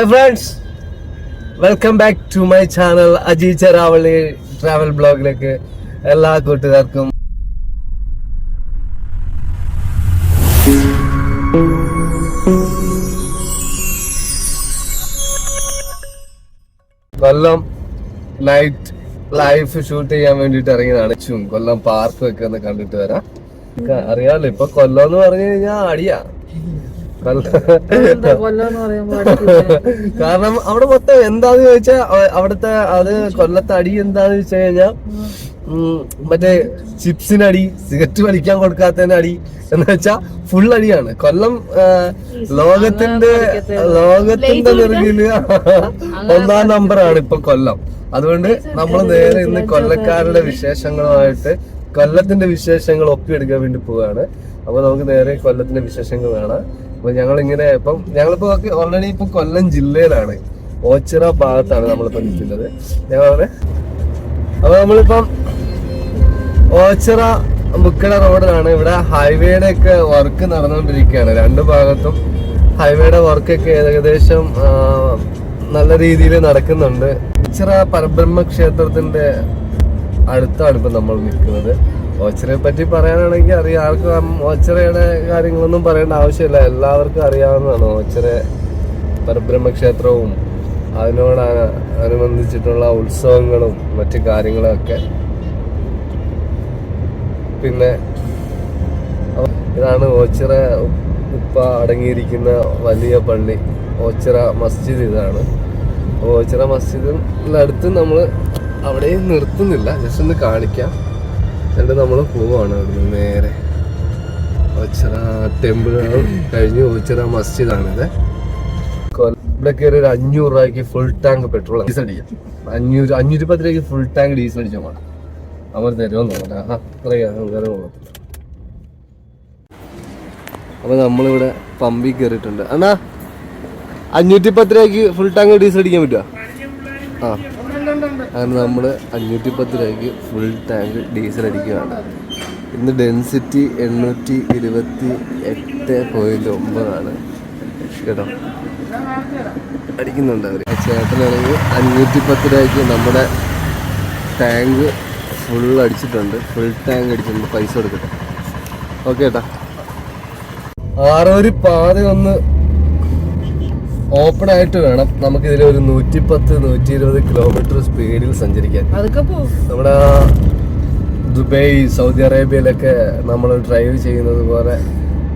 Hi friends welcome back to my channel Aji Cheravali travel ബ്ലോഗിലേക്ക് എല്ലാ കൂട്ടുകാർക്കും. കൊല്ലം night life shoot ചെയ്യാൻ വേണ്ടിട്ട് ഇറങ്ങിയതാണ്. ചും കൊല്ലം പാർക്ക് ഒക്കെ ഒന്ന് കണ്ടിട്ട് വരാം. അറിയാലോ ഇപ്പൊ കൊല്ലം എന്ന് പറഞ്ഞു കഴിഞ്ഞാൽ അടിയാ കൊല്ലം കൊല്ലം പറയുമ്പോ അടുത്തില്ല. കാരണം അവിടെ മൊത്തം എന്താന്ന് ചോദിച്ചാ അവ- അവിടുത്തെ അത് കൊല്ലത്തെ അടി എന്താന്ന് വെച്ച് കഴിഞ്ഞാ ഉം, മറ്റേ ചിപ്സിനടി സിഗരറ്റ് വലിക്കാൻ കൊടുക്കാത്തതിന് അടി എന്ന് വെച്ചാ ഫുൾ അടിയാണ്. കൊല്ലം ലോകത്തിന്റെ ലോകത്തിന്റെ നിറകിൽ ഒന്നാം നമ്പറാണ് ഇപ്പൊ കൊല്ലം. അതുകൊണ്ട് നമ്മൾ നേരെ ഇന്ന് കൊല്ലക്കാരുടെ വിശേഷങ്ങളുമായിട്ട് കൊല്ലത്തിന്റെ വിശേഷങ്ങൾ ഒപ്പിയെടുക്കാൻ വേണ്ടി പോവാണ്. അപ്പൊ നമുക്ക് നേരെ കൊല്ലത്തിന്റെ വിശേഷങ്ങൾ കാണാം. അപ്പൊ ഞങ്ങൾ ഇങ്ങനെ ഇപ്പം ഞങ്ങളിപ്പോ ഓൾറെഡി ഇപ്പൊ കൊല്ലം ജില്ലയിലാണ്. ഓച്ചിറ ഭാഗത്താണ് നമ്മളിപ്പോ നിൽക്കുന്നത്. ഞങ്ങളവിടെ അപ്പൊ നമ്മളിപ്പം ഓച്ചിറ മുക്കട റോഡിലാണ് ഇവിടെ ഹൈവേയുടെ ഒക്കെ വർക്ക് നടന്നുകൊണ്ടിരിക്കുകയാണ്. രണ്ട് ഭാഗത്തും ഹൈവേയുടെ വർക്കൊക്കെ ഏകദേശം നല്ല രീതിയിൽ നടക്കുന്നുണ്ട്. ഓച്ചിറ പരബ്രഹ്മ ക്ഷേത്രത്തിന്റെ അടുത്താണ് ഇപ്പൊ നമ്മൾ നിൽക്കുന്നത്. ഓച്ചിറയെ പറ്റി പറയാനാണെങ്കിൽ അറിയാം. ആർക്കും ഓച്ചറയുടെ കാര്യങ്ങളൊന്നും പറയേണ്ട ആവശ്യമില്ല. എല്ലാവർക്കും അറിയാവുന്നതാണ് ഓച്ചറ പരബ്രഹ്മക്ഷേത്രവും അതിനോട് അനുബന്ധിച്ചിട്ടുള്ള ഉത്സവങ്ങളും മറ്റു കാര്യങ്ങളൊക്കെ. പിന്നെ ഇതാണ് ഓച്ചിറ ഉപ്പ അടങ്ങിയിരിക്കുന്ന വലിയ പള്ളി. ഓച്ചിറ മസ്ജിദ് ഇതാണ്. ഓച്ചിറ മസ്ജിദിനടുത്ത് നമ്മൾ അവിടെയും നിർത്തുന്നില്ല. ജസ്റ്റ് ഒന്ന് കാണിക്കാം. എന്നിട്ട് നമ്മൾ പോവാണ് അവിടുന്ന് നേരെ. ഒച്ചറ ടെമ്പിൾ കഴിഞ്ഞ് ഒച്ചറ മസ്ജിദാണിത്. ഇവിടെ കയറി ഒരു അഞ്ഞൂറ് രൂപയ്ക്ക് ഫുൾ ടാങ്ക് പെട്രോൾ ഡീസൽ അടിക്കാം. അഞ്ഞൂറ് അഞ്ഞൂറ്റി പത്ത് രൂപയ്ക്ക് ഫുൾ ടാങ്ക് ഡീസൽ അടിച്ചാൽ വേണം അവർ തരുമെന്ന് പറഞ്ഞാൽ അത്രയാണ് വേറെ കൊള്ളത്തില്ല അപ്പൊ നമ്മളിവിടെ പമ്പിൽ കയറിയിട്ടുണ്ട്. അണ്ണാ അഞ്ഞൂറ്റി പത്ത് രൂപയ്ക്ക് ഫുൾ ടാങ്ക് ഡീസൽ അടിക്കാൻ പറ്റുമോ ആ. അങ്ങനെ നമ്മൾ അഞ്ഞൂറ്റി പത്ത് രൂപയ്ക്ക് ഫുൾ ടാങ്ക് ഡീസൽ അടിക്കുകയാണ്. ഇന്ന് ഡെൻസിറ്റി എണ്ണൂറ്റി ഇരുപത്തി എട്ട് പോയിന്റ് ഒമ്പതാണ്. കേട്ടോ? അടിക്കുന്നുണ്ട് അവർ ചേട്ടനാണെങ്കിൽ അഞ്ഞൂറ്റി പത്ത് രൂപയ്ക്ക് നമ്മുടെ ടാങ്ക് ഫുൾ അടിച്ചിട്ടുണ്ട്. ഫുൾ ടാങ്ക് അടിച്ചിട്ടുണ്ട്. പൈസ കൊടുക്കട്ടെ ഓക്കെ ഏട്ടാ ആറൊരു പാത ഒന്ന് ഓപ്പൺ ആയിട്ട് വേണം നമുക്ക് ഇതിൽ ഒരു നൂറ്റി പത്ത് നൂറ്റി ഇരുപത് കിലോമീറ്റർ സ്പീഡിൽ സഞ്ചരിക്കാൻ നമ്മുടെ ദുബായ് സൗദി അറേബ്യയിലൊക്കെ നമ്മൾ ഡ്രൈവ് ചെയ്യുന്നത് പോലെ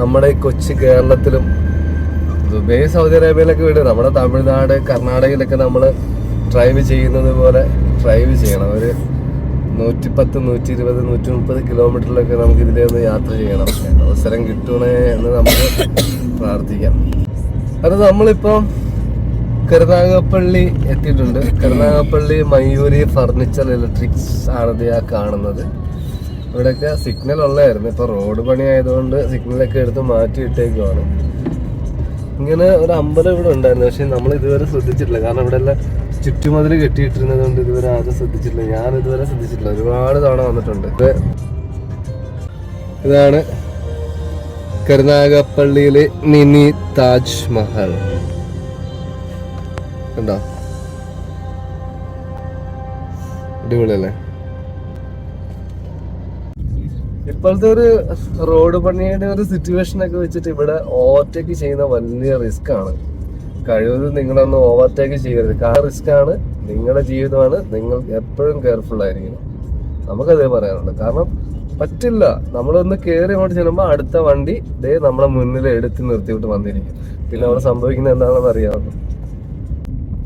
നമ്മുടെ ഈ കൊച്ചു കേരളത്തിലും ദുബായ് സൗദി അറേബ്യയിലൊക്കെ വിട്. നമ്മുടെ തമിഴ്നാട് കർണാടകയിലൊക്കെ നമ്മൾ ഡ്രൈവ് ചെയ്യുന്നത് പോലെ ഡ്രൈവ് ചെയ്യണം. ഒരു നൂറ്റിപ്പത്ത് നൂറ്റി ഇരുപത് നൂറ്റി മുപ്പത് കിലോമീറ്ററിലൊക്കെ നമുക്ക് ഇതിലേ ഒന്ന് യാത്ര ചെയ്യണം. അവസരം കിട്ടണേ എന്ന് നമുക്ക് പ്രാർത്ഥിക്കാം. അത് നമ്മളിപ്പം കരുനാഗപ്പള്ളി എത്തിയിട്ടുണ്ട്. കരുനാഗപ്പള്ളി മയൂരി ഫർണിച്ചർ ഇലക്ട്രിക്സ് ആണത് ആ കാണുന്നത്. ഇവിടെയൊക്കെ സിഗ്നൽ ഉള്ളതായിരുന്നു. ഇപ്പൊ റോഡ് പണി ആയതുകൊണ്ട് സിഗ്നലൊക്കെ എടുത്ത് മാറ്റി ഇട്ടേക്കുവാണ്. ഇങ്ങനെ ഒരു അമ്പലം ഇവിടെ ഉണ്ടായിരുന്നു. പക്ഷെ നമ്മൾ ഇതുവരെ ശ്രദ്ധിച്ചിട്ടില്ല. കാരണം ഇവിടെ എല്ലാം ചുറ്റുമതിൽ കെട്ടിയിട്ടിരുന്നത് കൊണ്ട് ഇതുവരെ ആരും ശ്രദ്ധിച്ചിട്ടില്ല. ഞാൻ ഇതുവരെ ശ്രദ്ധിച്ചിട്ടില്ല. ഒരുപാട് തവണ വന്നിട്ടുണ്ട്. ഇതാണ് കരുനാഗപ്പള്ളിയിലെ മിനി താജ്മഹൽ കണ്ടോ? അടിപൊളിയല്ലേ? ഇപ്പോഴത്തെ ഒരു റോഡ് പണിയുടെ ഒരു സിറ്റുവേഷൻ ഒക്കെ വെച്ചിട്ട് ഇവിടെ ഓവർടേക്ക് ചെയ്യുന്ന വലിയ റിസ്ക് ആണ്. കഴിവതും നിങ്ങളൊന്ന് ഓവർടേക്ക് ചെയ്യരുത്. കാർ റിസ്ക് ആണ് നിങ്ങളുടെ ജീവിതമാണ്. നിങ്ങൾ എപ്പോഴും കെയർഫുൾ ആയിരിക്കണം. നമുക്കതേ പറയാനുള്ളൂ. കാരണം പറ്റില്ല. നമ്മളൊന്ന് കയറി അങ്ങോട്ട് ചെല്ലുമ്പോൾ അടുത്ത വണ്ടി ദേ നമ്മളെ മുന്നിൽ എടുത്ത് നിർത്തിയിട്ട് വന്നിരിക്കും. പിന്നെ അവിടെ സംഭവിക്കുന്നത് എന്താണെന്ന് അറിയാമല്ലോ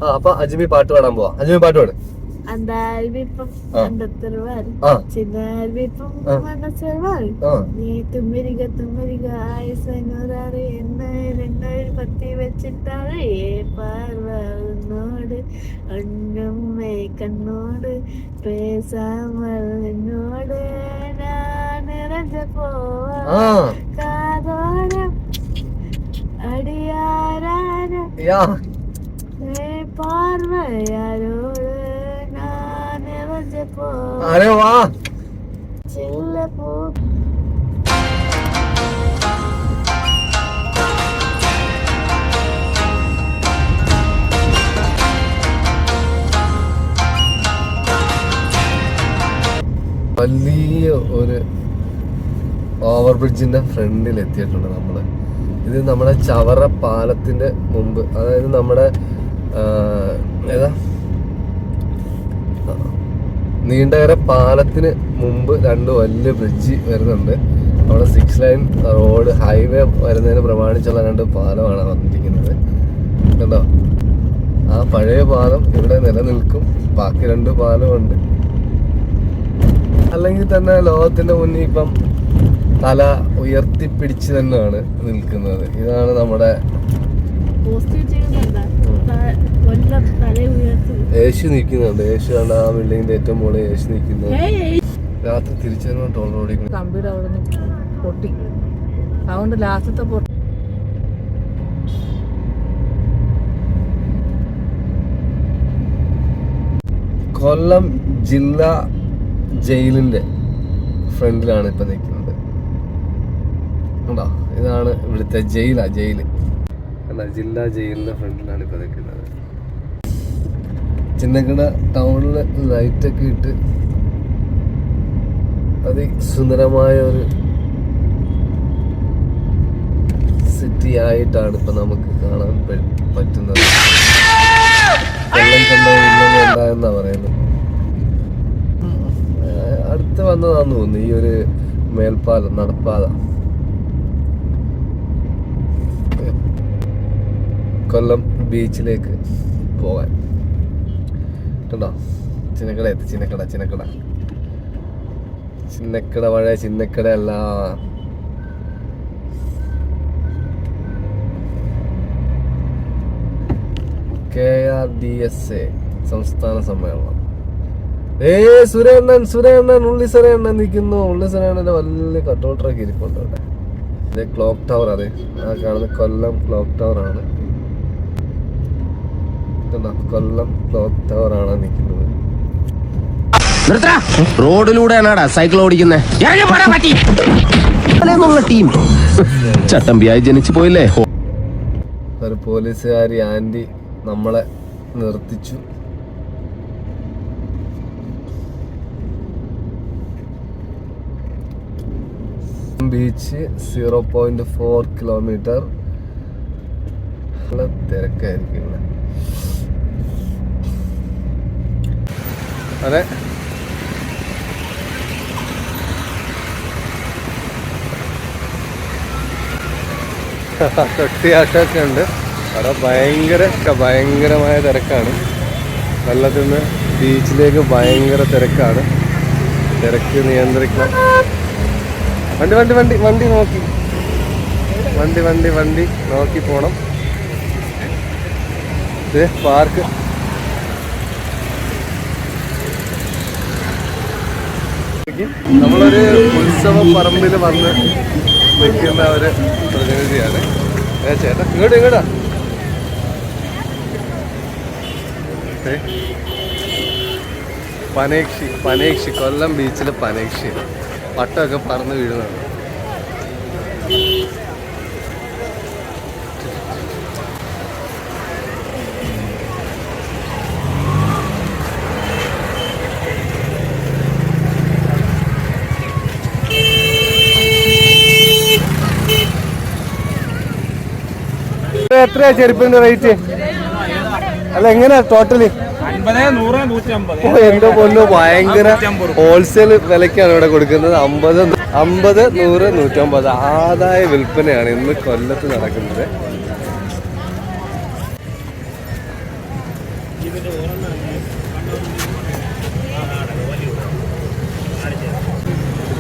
ആ അപ്പൊ അജ്മി പാട്ട് പാടാൻ പോവാ. അജ്മി പാട്ട് പാട്. അന്താൽവിപ്പം ആ. ചിന്നാൽവിപ്പം ആ. നീ തുമ്മിരിക തുമ്മിരിക ആയുസനൂറാറ് എണ്ണയിൽ പത്തി വെച്ചിട്ടാറ് ഏ പാർവനോട് ഒന്നുമ്മേ കണ്ണോട് പേസാമൽ എന്നോട് നിറഞ്ഞ പോവാ കാതോരം അടിയാരാന പാർവയാരോട് अरे वाह വലിയ ഒരു ഓവർ ബ്രിഡ്ജിന്റെ ഫ്രണ്ടിൽ എത്തിയിട്ടുണ്ട് നമ്മൾ ഇത് നമ്മുടെ ചവറ പാലത്തിന്റെ മുമ്പ് അതായത് നമ്മുടെ ഏതാ? നീണ്ടകര പാലത്തിന് മുമ്പ് രണ്ട് വലിയ ബ്രിഡ്ജ് വരുന്നുണ്ട്. അവിടെ സിക്സ് ലൈൻ റോഡ് ഹൈവേ വരുന്നതിന് പ്രമാണിച്ചുള്ള രണ്ട് പാലമാണ് വന്നിരിക്കുന്നത്. കണ്ടോ? ആ പഴയ പാലം ഇവിടെ നിലനിൽക്കും. ബാക്കി രണ്ട് പാലമുണ്ട് അല്ലെങ്കിൽ തന്നെ ലോകത്തിന്റെ മുന്നിൽ ഇപ്പം തല ഉയർത്തിപ്പിടിച്ച് തന്നെയാണ് നിൽക്കുന്നത്. ഇതാണ് നമ്മുടെ പോസ്റ്റ് വെച്ചേക്കുന്നുണ്ടാ കൊല്ലം തല ഉയർത്തി യേശു നിൽക്കുന്നുണ്ട്. യേശു ആണ് ആ ബിൽഡിങ്ങിന്റെ ഏറ്റവും മുകളിൽ യേശു നിൽക്കുന്നത് രാത്രി തിരിച്ചു വരുമ്പോൾ ടോൾ റോഡിൽ കമ്പിയുടെ അവിടെ നിന്ന് പൊട്ടി. അതുകൊണ്ട് ലാസ്റ്റത്തെ പൊട്ടി കൊല്ലം ജില്ലാ ജയിലിന്റെ ഫ്രണ്ടിലാണ് ഇപ്പൊ നിൽക്കുന്നത്. കണ്ടോ? ഇതാണ് ഇവിടുത്തെ ജയിലാ ജയിൽ. കണ്ടോ ജില്ലാ ജയിലിന്റെ ഫ്രണ്ടിലാണ് ഇപ്പൊ നിൽക്കുന്നത് ചിന്നക്കട ടൗണിൽ ലൈറ്റൊക്കെ ഇട്ട് അതിസുന്ദരമായ ഒരു സിറ്റി ആയിട്ടാണ് ഇപ്പൊ നമുക്ക് കാണാൻ പറ്റുന്നത്. വെള്ളം കണ്ട പറയുന്നത്? അടുത്ത് വന്നതാന്ന് തോന്നുന്നു ഈ ഒരു മേൽപ്പാലം നടപ്പാത കൊല്ലം ബീച്ചിലേക്ക് പോകാൻ കണ്ടോ? ചിന്നക്കട എത്തി ചിന്നക്കട ചിന്നക്കട. ചിന്നക്കട പഴയ ചിന്നക്കട അല്ല K R D S A സംസ്ഥാന സമ്മേളനം. ഏ സുരേണ്ണൻ സുരേണ്ണൻ ഉള്ളി സുരേണ്ണൻ നിൽക്കുന്നു. ഉള്ളി സുരേണ്ണന്റെ വലിയ കട്ടൗട്ടറൊക്കെ ഇരിപ്പുണ്ട് അവിടെ. ക്ലോക്ക് ടവർ അതെ. ആ കാണുന്ന കൊല്ലം ക്ലോക്ക് ടവർ ആണ് കൊല്ലം ആണ് നിൽക്കുന്നത്. റോഡിലൂടെയാണാടാ സൈക്കിൾ ഓടിക്കുന്നേ. ടീം ചട്ടമ്പിയായി ജനിച്ചു പോയില്ലേ. ഒരു പോലീസുകാരി ആന്റി നമ്മളെ നിർത്തിച്ചു. Beach zero point four kilometre തിരക്കായിരിക്കും അതെ. തൊട്ടിയാട്ടമൊക്കെ ഉണ്ട് അവിടെ ഭയങ്കര ഭയങ്കരമായ തിരക്കാണ്. വെള്ളത്തിൽ നിന്ന് ബീച്ചിലേക്ക് ഭയങ്കര തിരക്കാണ്. തിരക്ക് നിയന്ത്രിക്കണം. വണ്ടി വണ്ടി വണ്ടി വണ്ടി നോക്കി. വണ്ടി വണ്ടി വണ്ടി നോക്കി പോണം. പാർക്ക്. നമ്മളൊരു ഉത്സവ പറമ്പിൽ വന്ന് നിൽക്കുന്ന ഒരു പ്രതിനിധിയാണ്. ഏ ചേട്ടാ ഇങ്ങോട്ട് ഇങ്ങോട്ടാ. പനേക്ഷി പനേക്ഷി കൊല്ലം ബീച്ചിലെ പനേക്ഷി. പട്ടമൊക്കെ പറന്ന് വീഴുന്നതാണ് എത്രയാ ചെരുപ്പിന്റെ റേറ്റ് അല്ല എങ്ങനെയാ ടോട്ടലി ഓ, എന്റെ പൊന്നു ഭയങ്കര ഹോൾസെയിൽ വിലക്കാണ് ഇവിടെ കൊടുക്കുന്നത്. അമ്പത് അമ്പത് നൂറ് നൂറ്റമ്പത്. ആദായ വിൽപ്പനയാണ് ഇന്ന് കൊല്ലത്ത് നടക്കുന്നത്.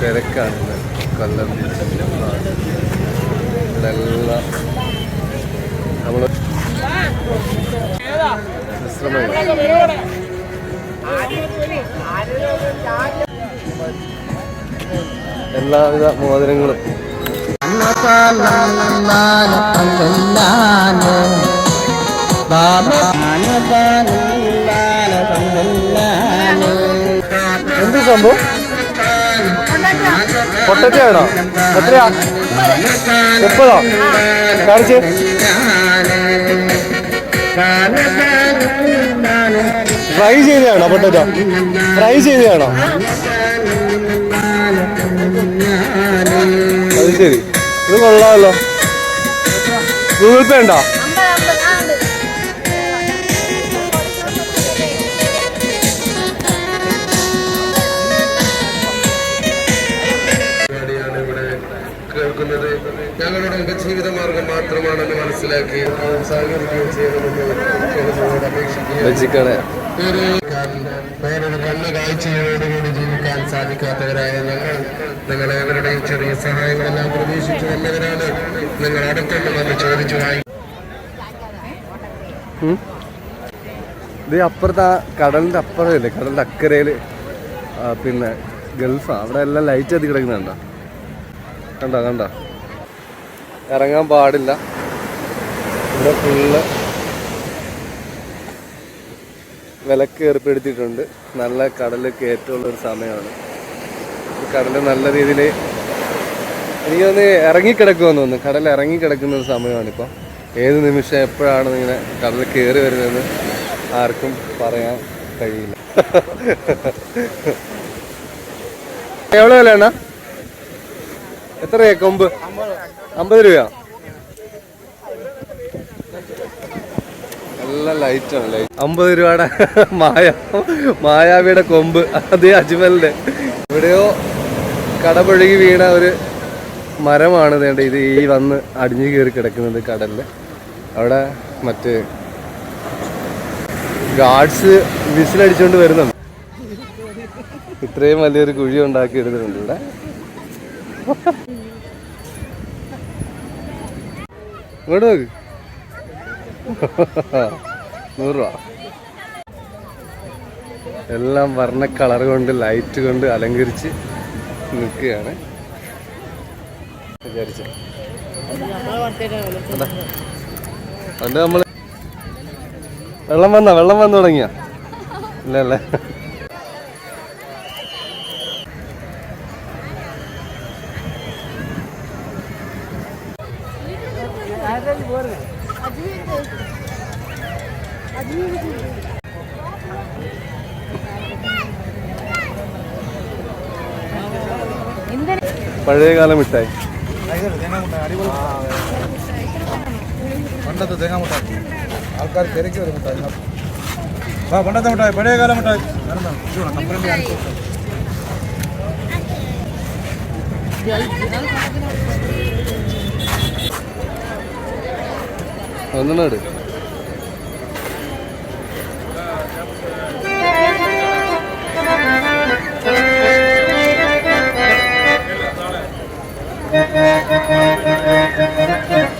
തിരക്കാണ് കൊല്ലം. വിശ്രമം എല്ലാവിധ മോതിരങ്ങളും. എന്ത് സംഭവം? പൊട്ടറ്റയാണോ? എത്രയാ? എപ്പോഴോ കാണിച്ച്. ഫ്രൈ ചെയ്തതാണോ പൊട്ടറ്റോ? ഫ്രൈ ചെയ്തതാണോ? അത് ശരി. ഇത് കൊള്ളാമല്ലോ. ഗൂഗിൾ പേ ഉണ്ടോ? മനസ്സിലാക്കി പ്രോത്സാഹിപ്പിക്കുകയും ചെയ്യണമെന്ന് ജനങ്ങളോട് അപേക്ഷിക്കുകയാണ് കണ്ണ് കാഴ്ചയോടുകൂടി ജീവിക്കാൻ സാധിക്കാത്തവരായ ഞങ്ങൾ നിങ്ങളേവരുടെയും ചെറിയ സഹായങ്ങളെല്ലാം പ്രതീക്ഷിച്ചു വന്നവരാണ്. നിങ്ങൾ അടുത്തുണ്ട് വന്ന് ചോദിച്ചു വാങ്ങി ഇത് അപ്പുറത്ത് ആ കടലിന്റെ അപ്പുറമില്ലേ കടലിന്റെ അക്കരയിൽ. പിന്നെ ഗൾഫാണ് അവിടെ എല്ലാം ലൈറ്റ് എത്തി കിടക്കുന്നുണ്ടോ? കണ്ടോ കണ്ടോ? ഇറങ്ങാൻ പാടില്ല. ഇവിടെ ഫുള്ള് വിലക്ക് ഏർപ്പെടുത്തിയിട്ടുണ്ട്. നല്ല കടൽ കയറ്റമുള്ള ഒരു സമയമാണ്. കടൽ നല്ല രീതിയിൽ എനിക്ക് തോന്നുന്നു ഇറങ്ങിക്കിടക്കുമെന്ന് തോന്നുന്നു. കടൽ ഇറങ്ങിക്കിടക്കുന്ന ഒരു സമയമാണിപ്പോൾ ഏത് നിമിഷം എപ്പോഴാണ് ഇങ്ങനെ കടൽ കയറി വരുന്നതെന്ന് ആർക്കും പറയാൻ കഴിയില്ല. എവിടെ വിലയാണ്? എത്രയാ കൊമ്പ്? അമ്പത് രൂപയാ? നല്ല ലൈറ്റാണ് ലൈറ്റ് അമ്പത് രൂപയുടെ മായ മായാവിയുടെ കൊമ്പ് അതേ അജ്മലിന്റെ. എവിടെയോ കടപുഴകി വീണ ഒരു മരമാണ് വേണ്ട ഇത് ഈ വന്ന് അടിഞ്ഞു കയറി കിടക്കുന്നത് കടലിൽ. അവിടെ മറ്റേ ഗാർഡ്സ് വിസിലടിച്ചുകൊണ്ട് വരുന്നുണ്ട്. ഇത്രയും വലിയൊരു കുഴി ഉണ്ടാക്കി എടുത്തിട്ടുണ്ട് ഇവിടെ. ഇങ്ങോട്ട് നോക്ക്. നൂറ് രൂപ. എല്ലാം വർണ കളർ കൊണ്ട് ലൈറ്റ് കൊണ്ട് അലങ്കരിച്ച് നിൽക്കുകയാണ്. വിചാരിച്ച. അതുകൊണ്ട് വെള്ളം വന്ന? വെള്ളം വന്നു തുടങ്ങിയ? ഇല്ലല്ലേ പഴയകാല മിഠായി. പണ്ടത്തെ തേങ്ങ മുട്ടായി. ആൾക്കാർ തിരക്കി വരും മുട്ടായി. ആ. പണ്ടത്തെ മുട്ടായി പഴയ കാല Thank you.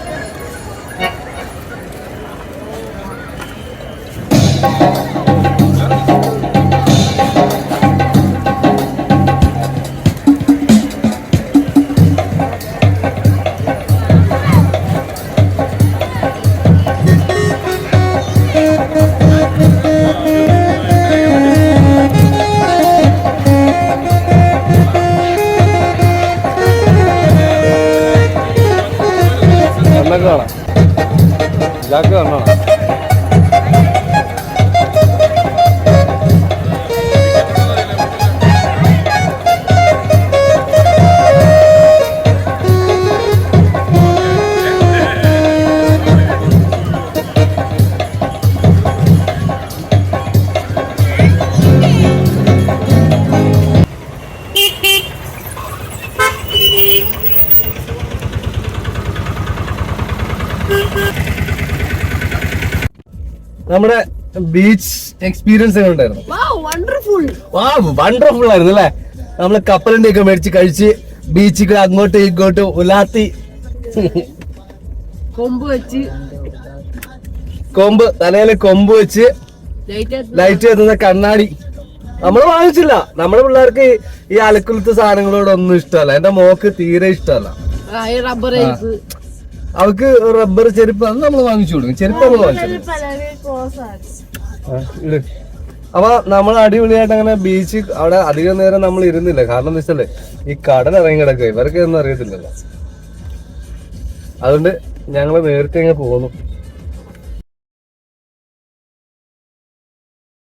എന്നൊക്കെ കാണാം. ജാക്ക് കാണണം. നമ്മുടെ ബീച്ച് എക്സ്പീരിയൻസ് വണ്ടർഫുൾ ആയിരുന്നു അല്ലേ? നമ്മൾ കപ്പലിന്റെ ഒക്കെ മേടിച്ച് കഴിച്ച് ബീച്ചിൽ അങ്ങോട്ട് ഇങ്ങോട്ട് ഉലാത്തി. കൊമ്പ് വെച്ച്. കൊമ്പ് തലയിൽ കൊമ്പ് വെച്ച് ലൈറ്റ് എത്തുന്ന കണ്ണാടി. നമ്മൾ വാങ്ങിച്ചില്ല. നമ്മുടെ പിള്ളേർക്ക് ഈ അലക്കുലത്തെ സാധനങ്ങളോടൊന്നും ഇഷ്ടമല്ല. എന്റെ മോക്ക് തീരെ ഇഷ്ടമല്ല. അവക്ക് റബ്ബർ ചെരുപ്പ് അത് നമ്മൾ വാങ്ങിച്ചു കൊടുക്കും. ചെരുപ്പ് നമ്മൾ വാങ്ങിച്ചു. അപ്പൊ നമ്മൾ അടിപൊളിയായിട്ട് അങ്ങനെ ബീച്ച് അവിടെ അധികം നേരം നമ്മൾ ഇരുന്നില്ല. കാരണം എന്താ വെച്ചാൽ ഈ കടൽ ഇറങ്ങി കിടക്കുക. ഇവർക്ക് ഒന്നും അറിയത്തില്ലല്ലോ. അതുകൊണ്ട് ഞങ്ങൾ നേരത്തെ അങ്ങ് പോന്നു.